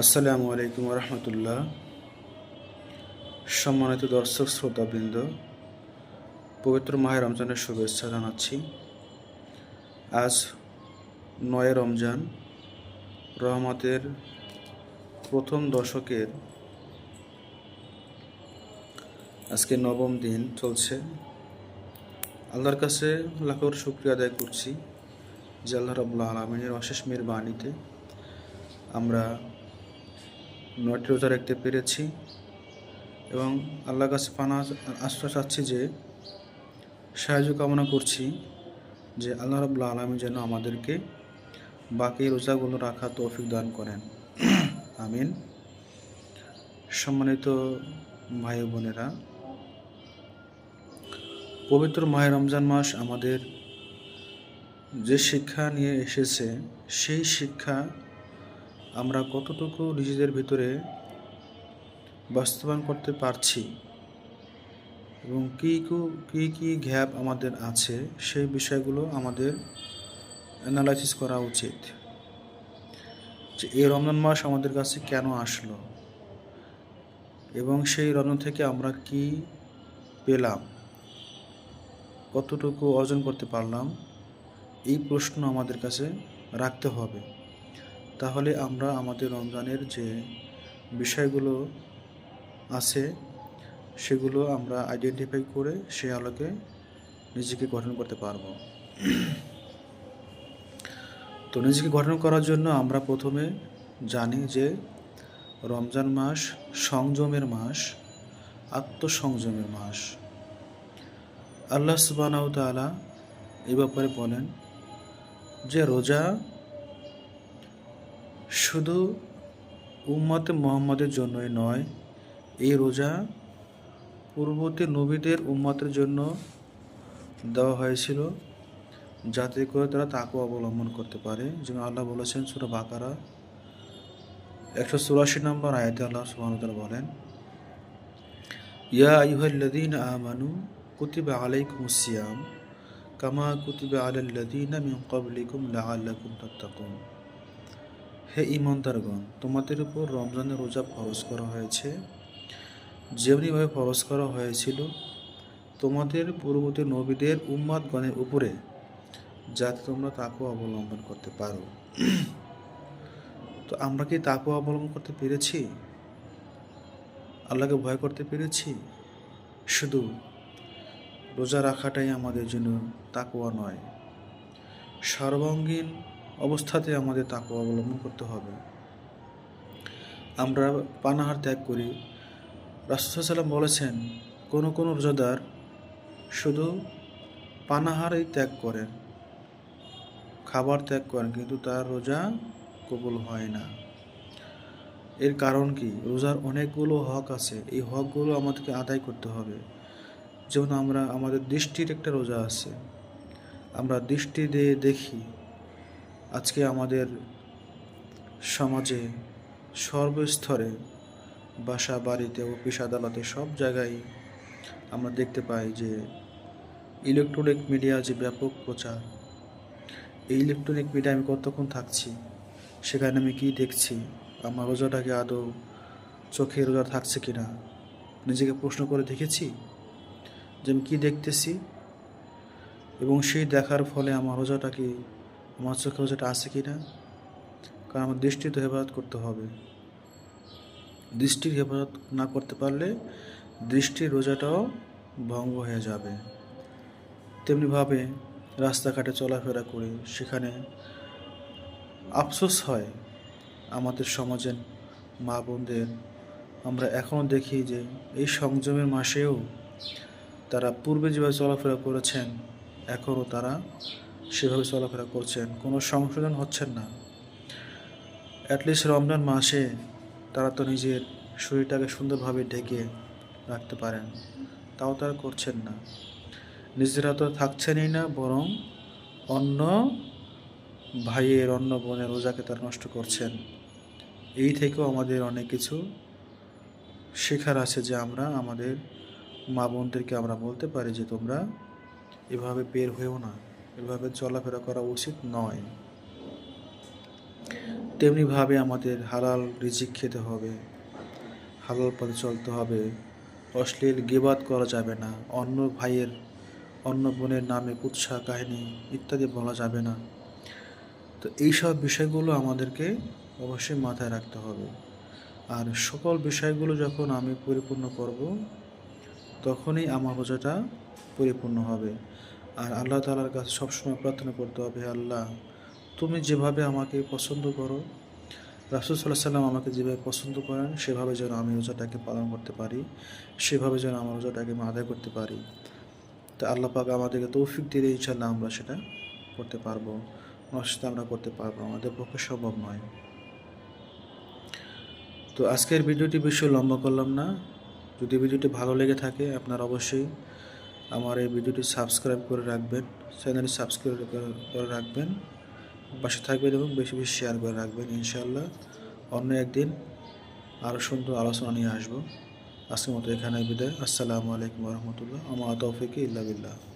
আসসালামু আলাইকুম রহমতুল্লাহ সম্মানিত দর্শক শ্রোতাবৃন্দ, পবিত্র মাহে রমজানের শুভেচ্ছা জানাচ্ছি। আজ নয় রমজান, রহমতের প্রথম দশকের আজকে নবম দিন চলছে। আল্লাহর কাছে লাখর শুক্রিয়া আদায় করছি যে আল্লাহ রবুল্লা আলমিনের অশেষ মেহরবানিতে আমরা নয়টি রোজা রাখতে পেরেছি এবং আল্লাহর কাছে পানা আশ্বাস চাচ্ছি যে সাহায্য কামনা করছি যে আল্লাহ রবুল্লা আলমী যেন আমাদেরকে বাকি রোজাগুলো রাখা তৌফিক দান করেন। আমিন। সম্মানিত ভাই বোনেরা, পবিত্র মাহে রমজান মাস আমাদের যে শিক্ষা নিয়ে এসেছে, সেই শিক্ষা আমরা কতটুকু নিজেদের ভিতরে বাস্তবায়ন করতে পারছি এবং কী কী কী গ্যাপ আমাদের আছে, সেই বিষয়গুলো আমাদের অ্যানালাইসিস করা উচিত। যে এই রমজান মাস আমাদের কাছে কেন আসলো? এবং সেই রমজান থেকে আমরা কি পেলাম? কতটুকু অর্জন করতে পারলাম? এই প্রশ্ন আমাদের কাছে রাখতে হবে। তাহলে আমরা আমাদের রমজানের যে বিষয়গুলো আছে, সেগুলো আমরা আইডেন্টিফাই করে সে আলোকে নিজেকে গঠন করতে পারব। তো নিজেকে গঠন করার জন্য আমরা প্রথমে জানি যে রমজান মাস সংযমের মাস, আত্মসংযমের মাস। আল্লাহ সুবানাউ তালা এই ব্যাপারে বলেন যে রোজা শুধু উম্মতে মোহাম্মদের জন্যই নয়, এই রোজা পূর্ববর্তী নবীদের উম্মতের জন্য দেওয়া হয়েছিল যাতে করে তারা তাকে অবলম্বন করতে পারে। যেমন আল্লাহ বলেছেন সুরা বাকারা, একশো চুরাশি নম্বর আয়াতে আল্লাহ সুবাহতাল বলেন, ইয়া আইহাল্লাদিন আমানু কুতিবা আলাইকুম সিয়াম, কামা কুতিবা আলাল্লাদিন মিন ক্বাবলিকুম লাআল্লাকুম তাত্তাকুন। হে ইমানদারগণ, তোমাদের উপর রমজানের রোজা ফরজ করা হয়েছে। যেমনিভাবে ফরজ করা হয়েছিল, তোমাদের পূর্ববর্তী নবীদের উম্মাদগণের উপরে, যাতে তোমরা তাকেও অবলম্বন করতে পারো। তো আমরা কি তাকেও অবলম্বন করতে পেরেছি? আল্লাহকে ভয় করতে পেরেছি? শুধু রোজা রাখাটাই আমাদের জন্য তাকুয়া নয়, সর্বাঙ্গীন অবস্থাতে আমাদের তাকে অবলম্বন করতে হবে। আমরা পানাহার ত্যাগ করি। রাসুসাল্লাম বলেছেন, কোনো কোনো রোজাদার শুধু পানাহারই ত্যাগ করেন, খাবার ত্যাগ করেন, কিন্তু তার রোজা কবুল হয় না। এর কারণ কি? রোজার অনেকগুলো হক আছে। এই হকগুলো আমাদেরকে আদায় করতে হবে। যেমন আমরা, আমাদের দৃষ্টির একটা রোজা আছে। আমরা দৃষ্টি দিয়ে দেখি। আজকে আমাদের সমাজে সর্বস্তরে বাসা, বাড়িতে অফিস আদালতে সব জায়গায় আমরা দেখতে পাই যে ইলেকট্রনিক মিডিয়া যে ব্যাপক প্রচার, এই ইলেকট্রনিক মিডিয়া আমি কতক্ষণ থাকছি, সেখানে আমি কি দেখছি, আমার রোজাটাকে আদৌ চোখে রোজা থাকছে কি না নিজেকে প্রশ্ন করে দেখেছি যে আমি কী দেখতেছি এবং সেই দেখার ফলে আমার রোজাটা কি আমার চোখে রোজাটা আছে কি না কারণ আমার দৃষ্টি তো হেফাজত করতে হবে। দৃষ্টির হেফাজত না করতে পারলে দৃষ্টির রোজাটাও ভঙ্গ হয়ে যাবে। তেমনিভাবে রাস্তাঘাটে চলাফেরা করে সেখানে আফসোস হয় আমাদের সমাজের মা বোনদের। আমরা এখনও দেখি যে এই সংযমের মাসেও তারা পূর্বে যেভাবে চলাফেরা করেছেন এখনও তারা সেভাবে চলাফেরা করছেন, কোনো সংশোধন হচ্ছেন না। অ্যাটলিস্ট রমজান মাসে তারা তো নিজের শরীরটাকে সুন্দরভাবে ঢেকে রাখতে পারেন, তাও তারা করছেন না। নিজেরা তো থাকছেনই না, বরং অন্য ভাইয়ের, অন্য বোনের রোজাকে তারা নষ্ট করছেন। এই থেকেও আমাদের অনেক কিছু শেখার আছে যে আমরা, আমাদের মা বোনদেরকে আমরা বলতে পারি যে তোমরা এভাবে বের হয়েও না। এভাবে চলাফেরা করা উচিত নয়। তেমনিভাবে আমাদের হালাল রিজিক খেতে হবে, হালাল পথে চলতে হবে, অশ্লীল গিবাদ করা যাবে না, অন্য ভাইয়ের, অন্য বোনের নামে কুৎসা, কাহিনী ইত্যাদি বলা যাবে না। তো এইসব বিষয়গুলো আমাদেরকে অবশ্যই মাথায় রাখতে হবে। আর সকল বিষয়গুলো যখন আমি পরিপূর্ণ করব, তখনই আমার রোজাটা পরিপূর্ণ হবে। আর আল্লাহ তালার কাছে সবসময় প্রার্থনা করতে হবে আল্লাহ, তুমি যেভাবে আমাকে পছন্দ করো, রাসুল সাল্লাহ সাল্লাম আমাকে যেভাবে পছন্দ করেন, সেভাবে যেন আমি রোজাটাকে পালন করতে পারি, সেভাবে যেন আমার রোজাটাকে আমি আদায় করতে পারি। তো আল্লাহ পাক আমাদেরকে তৌফিক দিলে ইনশাল্লাহ আমরা সেটা করতে পারব, নষ্ট আমরা করতে পারব, আমাদের পক্ষে সম্ভব নয়। তো আজকের ভিডিওটি বেশি লম্বা করলাম না, যদি ভিডিওটি ভালো লেগে থাকে আপনারা অবশ্যই আমার এই ভিডিওটি সাবস্ক্রাইব করে রাখবেন, চ্যানেলটি সাবস্ক্রাইব করে- রাখবেন, পাশে থাকবেন এবং বেশি বেশি শেয়ার করে রাখবেন ইনশাল্লাহ অন্য একদিন আরও সুন্দর আলোচনা নিয়ে আসব। আজকের মতো এখানে বিদায়। আসসালামু আলাইকুম রহমতুল্লাহ। আমার তৌফিকে ইল্লা বিল্লাহ।